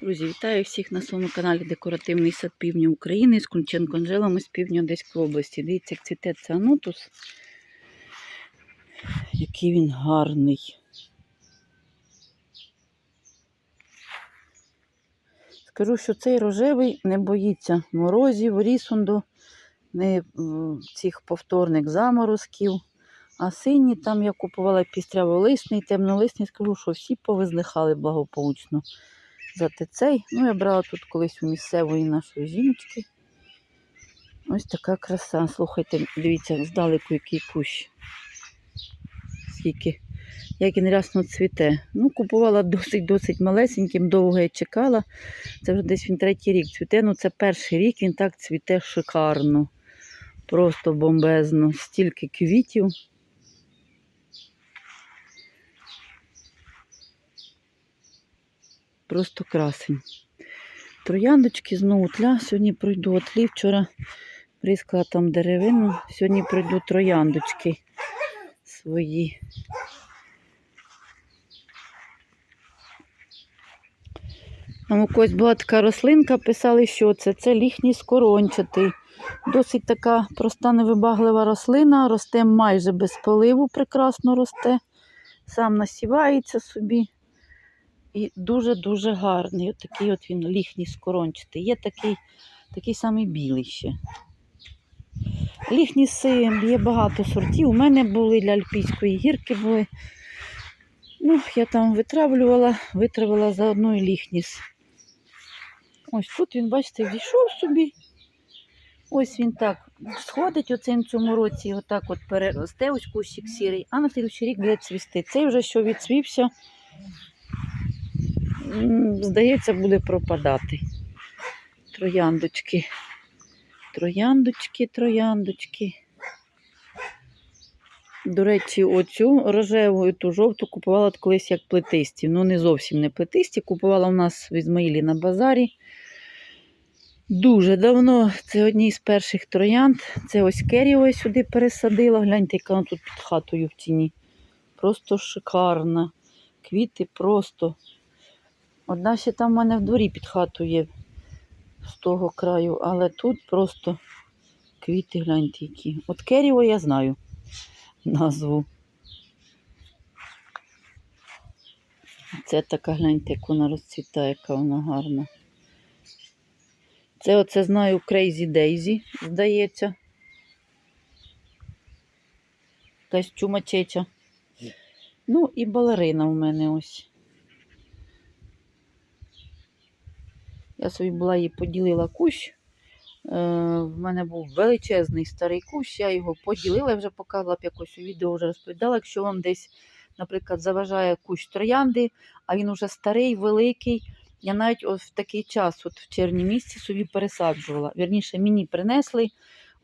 Друзі, вітаю всіх на своєму каналі Декоративний сад Півдня України з Кунченко Анжелами з півдня Одеської області. Дивіться, як цвіте цианутус. Який він гарний. Скажу, що цей рожевий не боїться морозів, рісунду, не цих повторних заморозків. А синій, там я купувала пістряволисний, темнолисний, скажу, що всі повизлихали благополучно. Зате цей, ну я брала тут колись у місцевої нашої жіночки. Ось така краса. Слухайте, дивіться, здалеку який кущ. Скільки, як він рясно цвіте. Ну, купувала досить-досить малесеньким, довго я чекала. Це вже десь він третій рік цвіте. Ну, це перший рік, він так цвіте шикарно. Просто бомбезно. Стільки квітів. Просто красень. Трояндочки знову тля. Сьогодні пройду отлі. Вчора прискала там деревину. Сьогодні пройду трояндочки свої. Там у когось була така рослинка, писали, що це. Це ліхній скорончатий. Досить така проста невибаглива рослина, росте майже без поливу, прекрасно росте. Сам насівається собі. І дуже-дуже гарний. От такий от він ліхній скорончатий. Є такий, такий самий білий ще. Ліхніси є багато сортів. У мене були для Альпійської гірки були. Ну, я там витравлювала, витравила заодно і ліхніс. Ось тут він, бачите, війшов собі. Ось він так сходить оцим цьому році, отак от переросте, ось кущик сірий, а на слідчий рік буде цвісти. Цей вже що відцвівся, здається, буде пропадати. Трояндочки. Трояндочки, трояндочки. До речі, оцю рожеву і ту жовту купувала колись як плетисті. Ну, не зовсім не плетисті. Купувала у нас в Ізмаїлі на базарі. Дуже давно. Це одні з перших троянд. Це ось керіо сюди пересадила. Гляньте, яка вона тут під хатою в тіні. Просто шикарна. Квіти просто. Одна ще там в мене в дворі під хатою є з того краю, але тут просто квіти, гляньте які. От керіо я знаю назву. Це така, гляньте, як вона розцвітає, яка вона гарна. Це оце знаю Crazy Daisy, здається. Якась чумачеча. Ну і балерина у мене ось. Я собі була її поділила кущ. Е, в мене був величезний старий кущ, я його поділила, я вже показувала б якось у відео вже розповідала. Якщо вам десь, наприклад, заважає кущ троянди, а він уже старий, великий. Я навіть от в такий час, от в червні місяці, собі пересаджувала. Вірніше, мені принесли,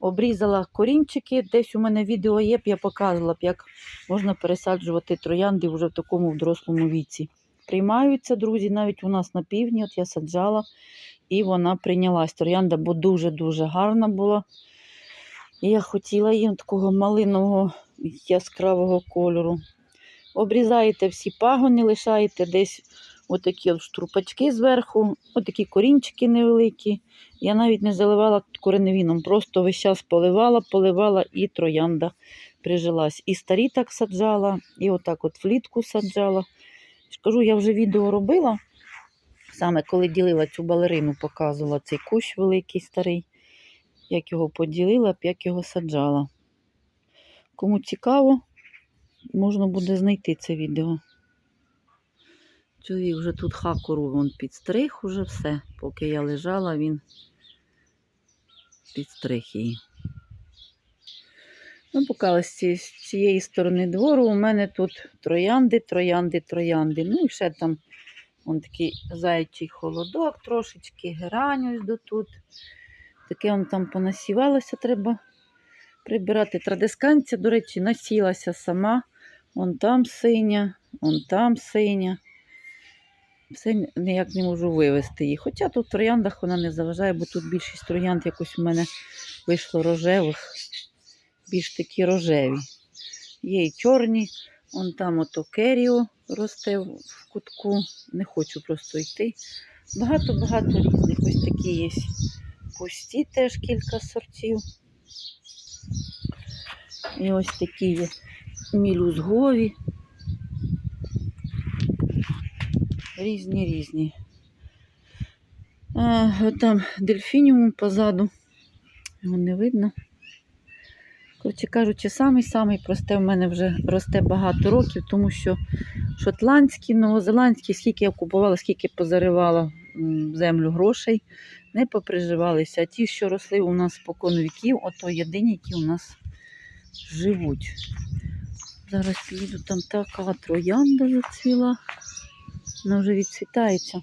обрізала корінчики. Десь у мене відео є, б я показувала б, як можна пересаджувати троянди вже в такому дорослому віці. Приймаються, друзі, навіть у нас на півдні, от я саджала, і вона прийнялась. Троянда, бо дуже-дуже гарна була. І я хотіла її такого малинового яскравого кольору. Обрізаєте всі пагони, лишаєте десь отакі от штрупачки зверху, отакі корінчики невеликі. Я навіть не заливала кореневіном, просто весь час поливала, поливала і троянда прижилась. І старі так саджала, і отак от влітку саджала. Скажу, я вже відео робила, саме коли ділила цю балерину, показувала цей кущ великий старий, як його поділила, як його саджала. Кому цікаво, можна буде знайти це відео. Чоловік вже тут хакуру вон підстриг, уже все. Поки я лежала, він підстриг її. Ну, поки з цієї сторони двору у мене тут троянди, троянди, троянди. Ну і ще там вон такий заячий холодок, трошечки герань ось до тут. Таке он там понасівалося, треба прибирати. Традисканця, до речі, насілася сама. Вон там синя, вон там синя. Все ніяк не можу вивезти її. Хоча тут в трояндах вона не заважає, бо тут більшість троянд якось у мене вийшло рожевих, більш такі рожеві. Є і чорні, вон там ото керіо росте в кутку. Не хочу просто йти. Багато-багато різних. Ось такі є. Пусті теж кілька сортів. І ось такі є мілюзгові. Різні різні. А, там дельфініум позаду. Його не видно. Коротше кажучи, самий-самий просте в мене вже росте багато років, тому що шотландські, новозеландські, скільки я купувала, скільки позаривала землю грошей, не поприживалися. А ті, що росли у нас спокон віків, ото єдині, які у нас живуть. Зараз їду, там така троянда зацвіла. Вона вже відцвітається.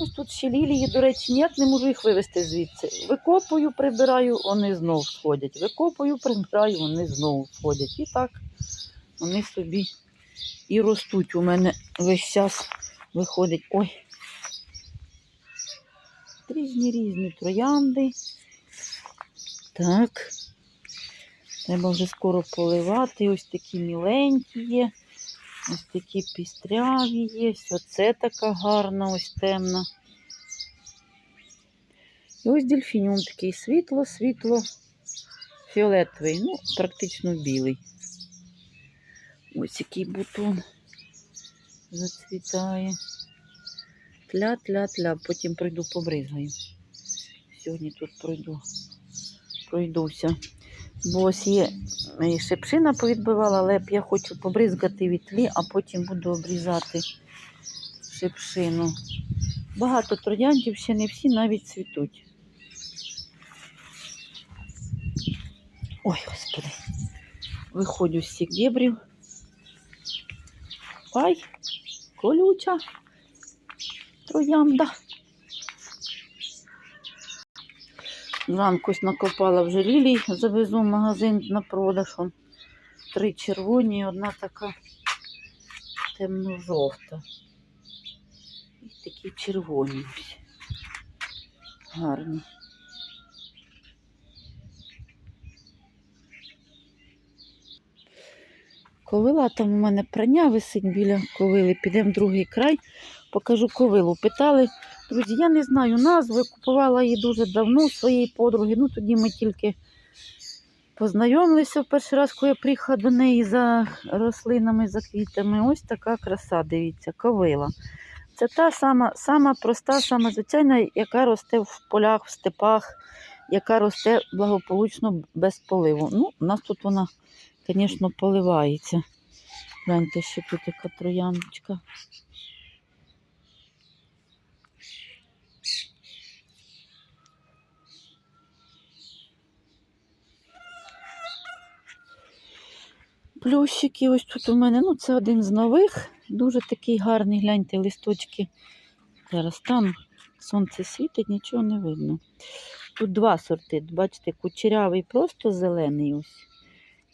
Ось тут ще лілії, до речі, ніяк не можу їх вивезти звідси. Викопую, прибираю, вони знов сходять. Викопую, прибираю, вони знов сходять. І так вони собі і ростуть. У мене весь час виходить. Ой. Різні різні троянди. Так. Треба вже скоро поливати. Ось такі міленькі є. Ось такі пістряві є. Оце така гарна, ось темна. І ось дельфініум такий світло, світло, фіолетовий, ну, практично білий. Ось який бутон зацвітає. Тля-тля-тля, потім пройду побризгаю. Сьогодні тут пройду, пройдуся. Бо ось є і шипшина повідбивала, але я хочу побризгати від тлі, а потім буду обрізати шипшину. Багато трояндів, ще не всі навіть цвітуть. Ой, господи, виходжу з цих дібрів. Ай, колюча троянда. Зранку накопала вже лілій, завезу в магазин на продаж. Три червоні, одна така темно-жовта. І такі червоні. Гарні. Ковила там у мене прання висить біля ковили. Підемо в другий край, покажу ковилу. Питали, друзі, я не знаю назви, купувала її дуже давно своєї подруги. Ну тоді ми тільки познайомилися в перший раз, коли я приїхала до неї за рослинами, за квітами. Ось така краса, дивіться, ковила. Це та сама, сама проста, сама звичайна, яка росте в полях, в степах, яка росте благополучно без поливу. Ну, у нас тут вона, звісно, поливається. Гляньте, що тут яка трояночка. Плющики ось тут у мене, ну це один з нових, дуже такий гарний, гляньте, листочки. Зараз там сонце світить, нічого не видно. Тут два сорти. Бачите, кучерявий просто зелений ось.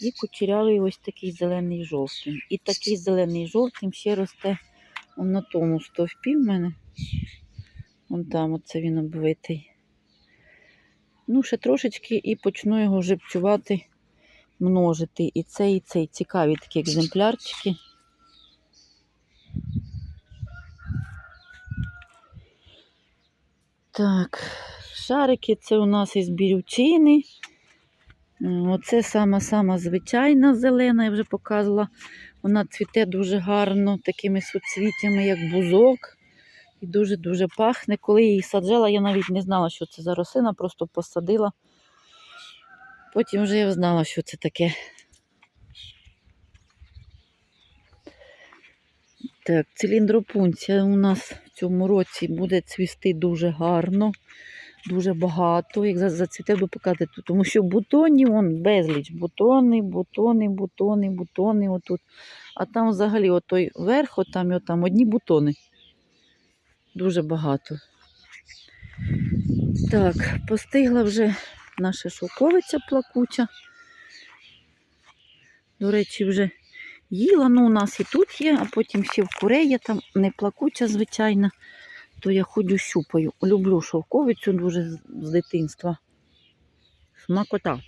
І кучерявий ось такий зелений жовтий. І такий зелений жовтим ще росте он на тому стовпі в мене. Вон там оце він обвитий. Ну, ще трошечки і почну його живцювати, множити. І цей, і цей цікаві такі екземплярчики. Так, шарики це у нас із бірючини. Оце сама-сама звичайна зелена, я вже показувала. Вона цвіте дуже гарно, такими суцвіттями, як бузок. І дуже-дуже пахне. Коли її саджала, я навіть не знала, що це за рослина, просто посадила. Потім вже я знала, що це таке. Так, циліндропунція у нас в цьому році буде цвісти дуже гарно, дуже багато. Як за- зацвіте, буду показати тут, тому що бутонів вон безліч. Бутони, бутони, бутони, бутони отут. А там взагалі отой верх, отам отам одні бутони. Дуже багато. Так, постигла вже наша шовковиця плакуча. До речі, вже їла. Ну, у нас і тут є, а потім ще в курей є там не плакуча, звичайна. То я ходю щупаю. Люблю шовковицю дуже з дитинства. Смакота.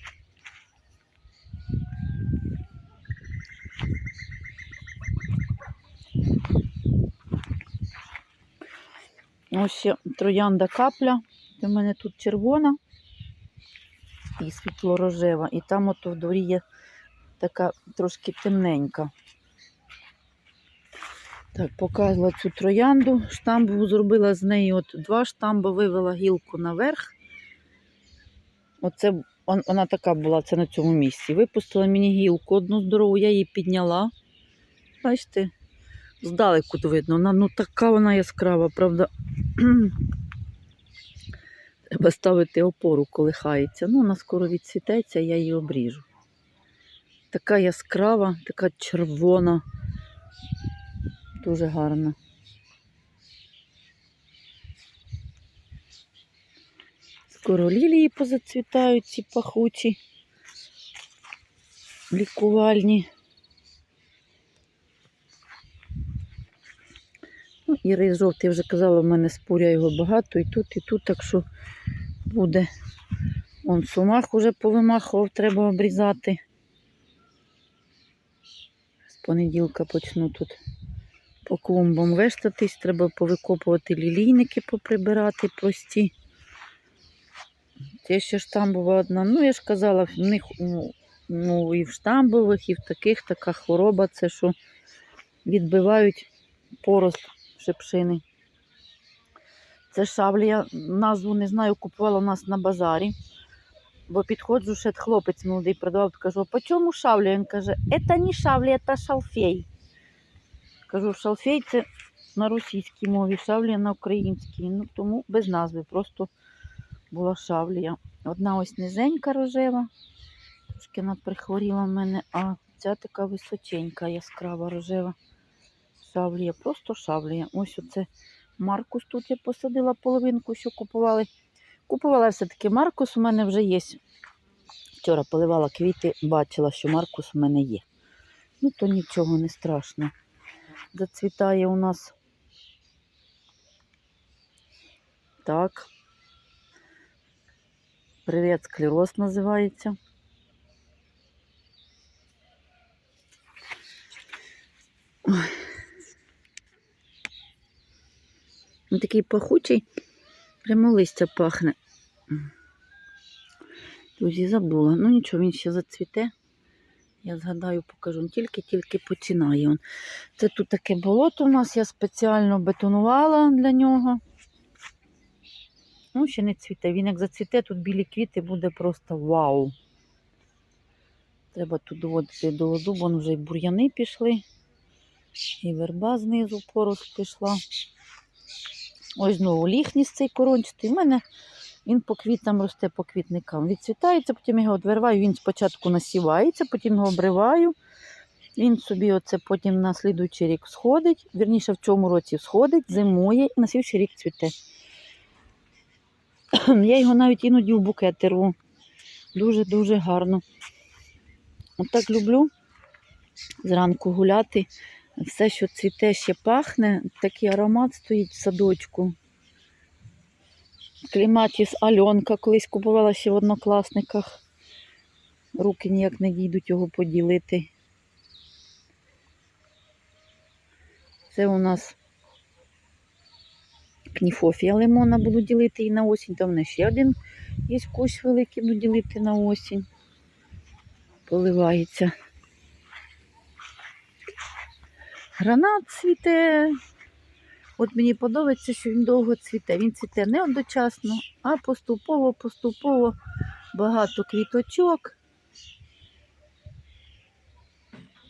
Ось ще троянда капля. У мене тут червона і світло-рожева. І там ото в дворі є така трошки темненька. Так, показала цю троянду. Штамбу зробила з неї от два штамби, вивела гілку наверх. Оце вона така була, це на цьому місці. Випустила мені гілку одну здорову, я її підняла. Бачите, здалеку видно. Вона ну така вона яскрава, правда. Треба ставити опору, коли хається. Ну, вона скоро відцвітеться, я її обріжу. Така яскрава, така червона. Дуже гарна. Скоро лілії позацвітають, ці пахучі, лікувальні. Ну, і рис жовтий, я вже казала, в мене споря його багато і тут, і тут, так що буде. Он сумах уже повимахував, треба обрізати. З понеділка почну тут по клумбам вештатись, треба повикопувати лілійники, поприбирати прості. Це ще штамбова одна. Ну, я ж казала, в них ну, і в штамбових, і в таких така хвороба, це що відбивають порост шипшини. Це шавлія, назву не знаю, купувала у нас на базарі. Бо підходжу, ще хлопець молодий продавав, кажу, по чому шавлія? Він каже, це не шавлія, це шалфей. Кажу, шалфей це на російській мові, шавлія на українській. Ну, тому без назви, просто була шавлія. Одна ось низенька рожева, трошки вона прихворіла в мене, а ця така височенька, яскрава рожева. Шавлія, просто шавлія. Ось оце Маркус тут я посадила половинку, що купували. Купувала все-таки Маркус, у мене вже є. Вчора поливала квіти, бачила, що Маркус у мене є. Ну, то нічого не страшно. Зацвітає у нас. Так. Привіт, склероз називається. Він такий пахучий, прямо листя пахне. Друзі, забула. Ну нічого, він ще зацвіте. Я згадаю, покажу. Тільки-тільки починає. він. Це тут таке болото у нас, я спеціально бетонувала для нього. Ну, ще не цвіте. Він як зацвіте, тут білі квіти буде просто вау. Треба тут доводити до ладу, бо вже й бур'яни пішли, і верба знизу порост пішла. Ось знову ліхніс цей корончатий. У мене він по квітам росте по квітникам. Відцвітається, потім його відвирваю, він спочатку насівається, потім його обриваю. Він собі оце потім на слідуючий рік сходить. Вірніше, в цьому році сходить, зимує і на слідуючий рік цвіте. Я його навіть іноді в букети рву. Дуже-дуже гарно. Отак люблю зранку гуляти. Все, що цвіте, ще пахне, такий аромат стоїть в садочку. Кліматіс Альонка колись купувала ще в однокласниках. Руки ніяк не дійдуть його поділити. Це у нас кніфофія лимона буду ділити і на осінь. Там мене ще один є кущ великий, буду ділити на осінь. Поливається. Гранат цвіте. От мені подобається, що він довго цвіте. Він цвіте не одночасно, а поступово, поступово багато квіточок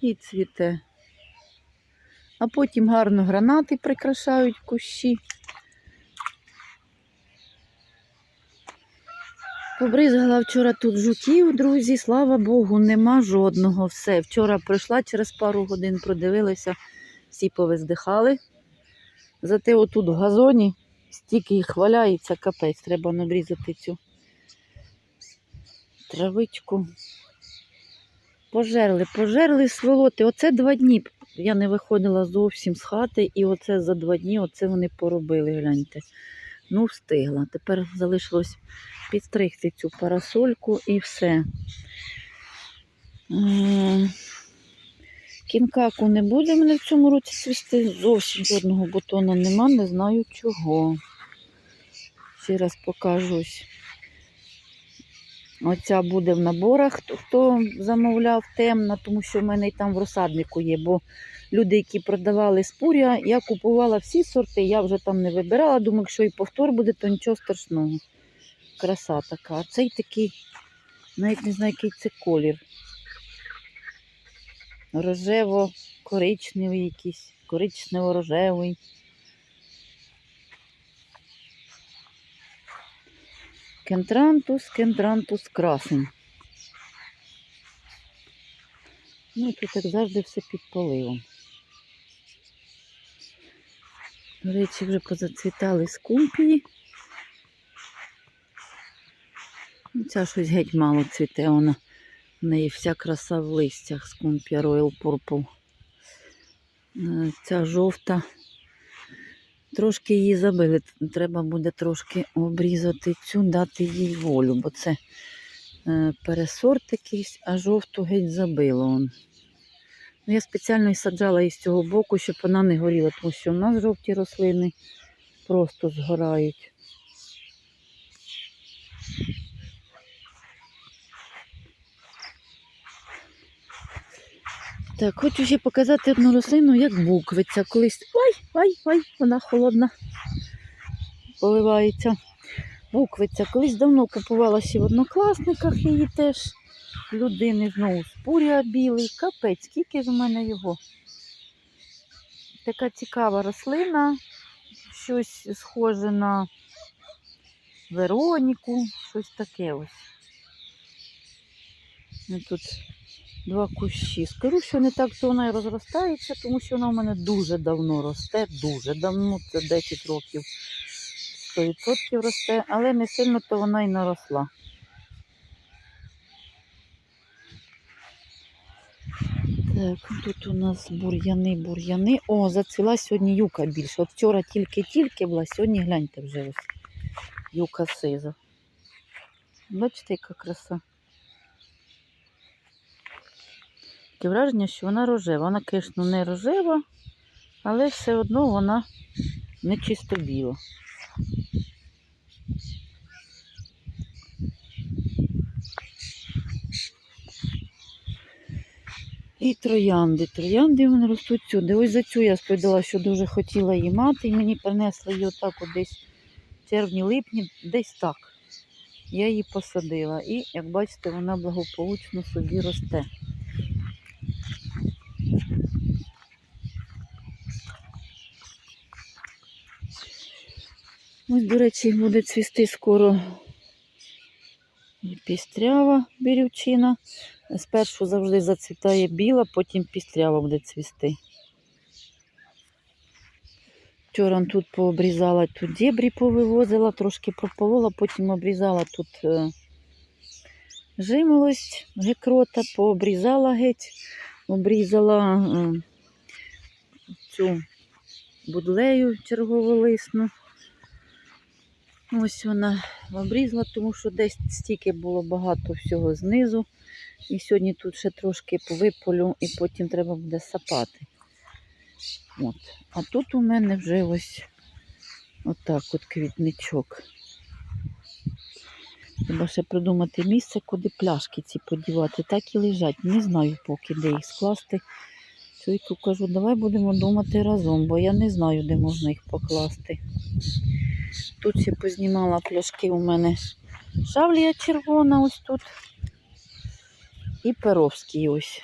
і цвіте. А потім гарно гранати прикрашають кущі. Побризгала вчора тут жуків, друзі, слава Богу, нема жодного. Все. Вчора прийшла через пару годин, продивилася, всі повиздихали. Зате отут в газоні стільки їх валяється, капець, треба набрізати цю травичку. Пожерли, пожерли сволоти. Оце два дні. Я не виходила зовсім з хати, і оце за два дні оце вони поробили, гляньте. Ну, встигла. Тепер залишилось підстригти цю парасольку і все. Кінкаку не буде мене в цьому році цвісти. Зовсім жодного бутону нема, не знаю чого. Ще раз покажусь. Оця буде в наборах, хто, хто замовляв темна, тому що в мене і там в розсаднику є. Бо люди, які продавали спуря, я купувала всі сорти, я вже там не вибирала. Думаю, якщо і повтор буде, то нічого страшного. Краса така. А цей такий, навіть не знаю, який це колір. Рожево-коричневий якийсь, коричнево-рожевий. Кентрантус, кентрантус красень. Ну, тут, як завжди, все під поливом. До речі, вже позацвітали скумпії. Ну, Ця щось геть мало цвіте, вона. В неї вся краса в листях з скумпія Royal Purple. Ця жовта. Трошки її забили. Треба буде трошки обрізати цю, дати їй волю, бо це е, пересорт якийсь, а жовту геть забило. Ну, я спеціально і саджала її з цього боку, щоб вона не горіла, тому що в нас жовті рослини просто згорають. Так, хочу ще показати одну рослину, як буквиця. Колись. Ай, ай, ай, вона холодна. Поливається. Буквиця. Колись давно купувала ще в однокласниках її теж. Людини знову спуря білий. Капець, скільки ж у мене його. Така цікава рослина. Щось схоже на Вероніку, щось таке ось. Ну, тут два кущі. Скажу, що не так, то вона і розростається, тому що вона у мене дуже давно росте, дуже давно, це 10 років 100% росте, але не сильно то вона і наросла. Так, тут у нас бур'яни, бур'яни. О, зацвіла сьогодні юка більше. От вчора тільки-тільки була, сьогодні гляньте вже ось. Юка сиза. Бачите, яка краса. Таке враження, що вона рожева. Вона, звісно, не рожева, але все одно вона не чисто біла. І троянди. Троянди вони ростуть сюди. Ось за цю я сповідала, що дуже хотіла її мати, і мені принесли її отак от десь в червні-липні, десь так. Я її посадила. І, як бачите, вона благополучно собі росте. Ось, до речі, буде цвісти скоро пістрява бірючина. Спершу завжди зацвітає біла, потім пістрява буде цвісти. Вчора тут пообрізала, тут дебрі повивозила, трошки прополола, потім обрізала тут е, жимолость гекрота, пообрізала геть, обрізала е, цю будлею черговолисну. Ось вона обрізала, тому що десь стільки було багато всього знизу. І сьогодні тут ще трошки повиполю і потім треба буде сапати. От. А тут у мене вже ось отак от квітничок. Треба ще придумати місце, куди пляшки ці подівати. Так і лежать. Не знаю поки, де їх скласти. Чоловіку кажу, давай будемо думати разом, бо я не знаю, де можна їх покласти. Тут ще познімала пляшки у мене шавлія червона ось тут. І перовський ось.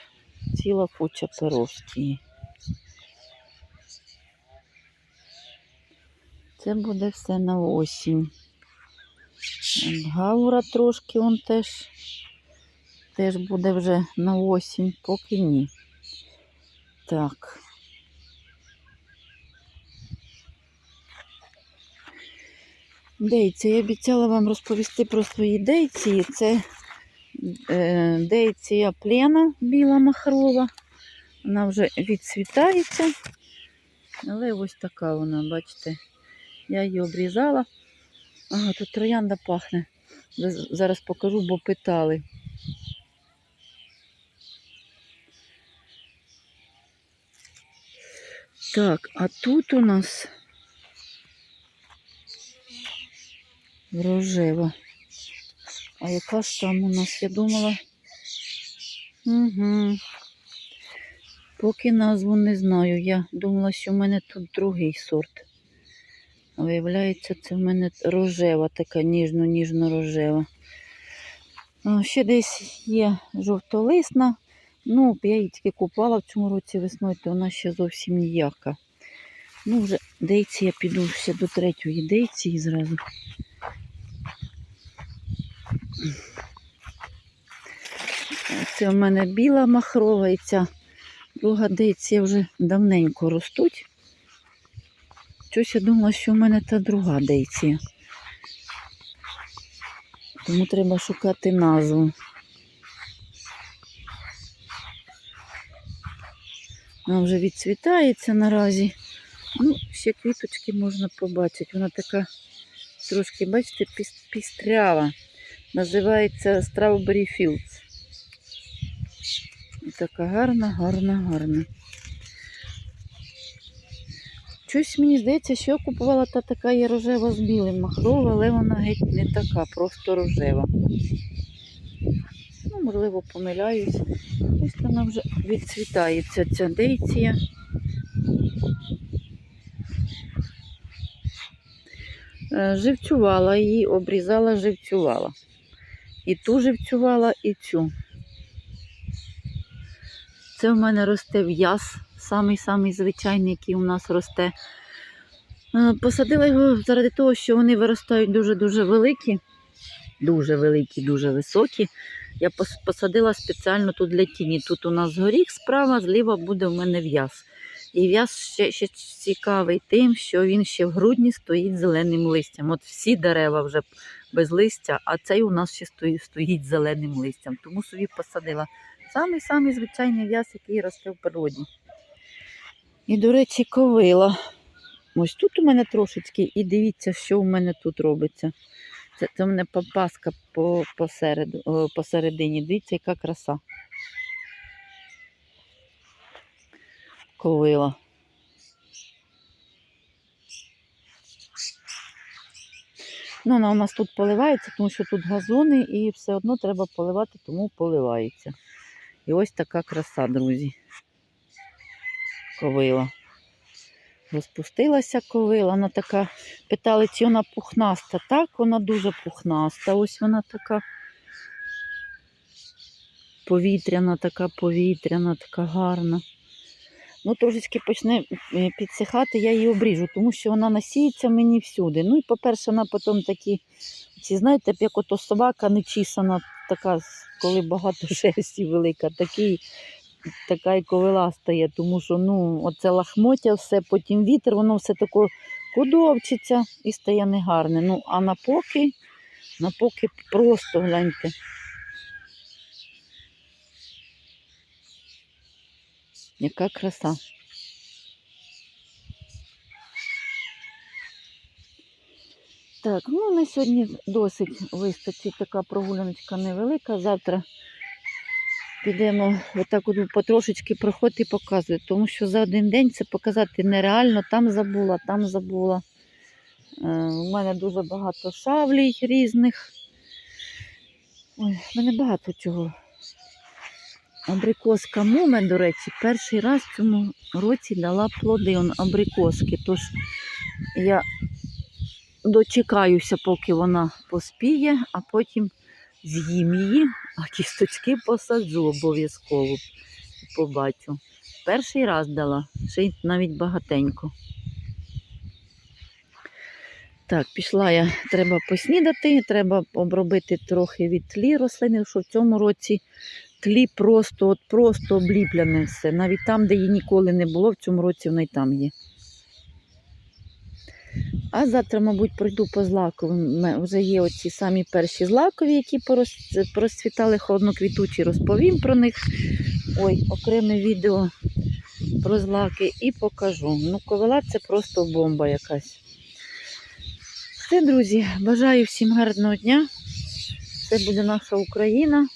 Ціла куча перовський. Це буде все на осінь. Гаура трошки он теж, теж буде вже на осінь, поки ні. Так. Дейці. Я обіцяла вам розповісти про свої дейці. Це е, дейція плена біла махрова. Вона вже відцвітається. Але ось така вона, бачите. Я її обрізала. Ага, тут троянда пахне. Зараз покажу, бо питали. Так, а тут у нас рожева. А яка ж там у нас, я думала. Угу. Поки назву не знаю. Я думала, що в мене тут другий сорт. А Виявляється, це в мене рожева, така ніжно-ніжно-рожева. Ще десь є жовтолисна. Ну, я її тільки купувала в цьому році весною, то вона ще зовсім ніяка. Ну, вже дейці я піду ще до третьої дейці зразу. Це в мене біла махрова і ця друга дейція вже давненько ростуть. Щось я думала, що в мене та друга дейція. Тому треба шукати назву. Вона вже відцвітається наразі. Ну, ще квіточки можна побачити. Вона така трошки, бачите, пістрява. Називається Strawberry Fields. Така гарна, гарна, гарна. Щось мені здається, що я купувала та така є рожева з білим махрова, але вона геть не така, просто рожева. Ну, можливо, помиляюсь. Ось вона вже відцвітається ця дейція. Е, Живцювала її, обрізала, живцювала. І ту живцювала, і цю. Це в мене росте в'яз, самий-самий звичайний, який у нас росте. Е, Посадила його заради того, що вони виростають дуже-дуже великі, дуже великі, дуже високі. Я посадила спеціально тут для тіні. Тут у нас горіх справа, зліва буде в мене в'яз. І в'яз ще, ще цікавий тим, що він ще в грудні стоїть зеленим листям. От всі дерева вже без листя, а цей у нас ще стоїть, стоїть зеленим листям. Тому собі посадила самий-самий звичайний в'яз, який росте в природі. І, до речі, ковила. Ось тут у мене трошечки, і дивіться, що у мене тут робиться. Це, це в мене папаска по, посереду, о, посередині. Дивіться, яка краса. Ковила. Ну, вона у нас тут поливається, тому що тут газони і все одно треба поливати, тому поливається. І ось така краса, друзі. Ковила. Розпустилася ковила, вона така, питали, чи вона пухнаста. Так, вона дуже пухнаста. Ось вона така повітряна, така повітряна, така гарна. Ну, трошечки почне е, підсихати, я її обріжу, тому що вона насіється мені всюди. Ну і, по-перше, вона потім такі, ці, знаєте, як ото собака нечісана, така, коли багато шерсті велика, такий, така і ковила стає, тому що ну, оце лахмотя, все, потім вітер, воно все таке кудовчиться і стає негарне. Ну, а напоки, напоки просто гляньте. Яка краса. Так, ну на сьогодні досить вистачить така прогуляночка невелика. Завтра підемо отак от потрошечки проходити і показувати, тому що за один день це показати нереально. Там забула, там забула. Е, у мене дуже багато шавлій різних. Ой, в мене багато чого. Абрикоска муме, до речі, перший раз в цьому році дала плоди он, абрикоски. Тож я дочекаюся, поки вона поспіє, а потім з'їм її, а кісточки посаджу обов'язково. Побачу. Перший раз дала, ще й навіть багатенько. Так, пішла я, треба поснідати, треба обробити трохи від тлі рослини, що в цьому році тлі просто, от просто обліплене все. Навіть там, де її ніколи не було, в цьому році вона й там є. А завтра, мабуть, пройду по злаковим. Вже є оці самі перші злакові, які порозцвітали холодноквітучі, розповім про них. Ой, окреме відео про злаки і покажу. Ну, ковила це просто бомба якась. Все, друзі, бажаю всім гарного дня. Це буде наша Україна.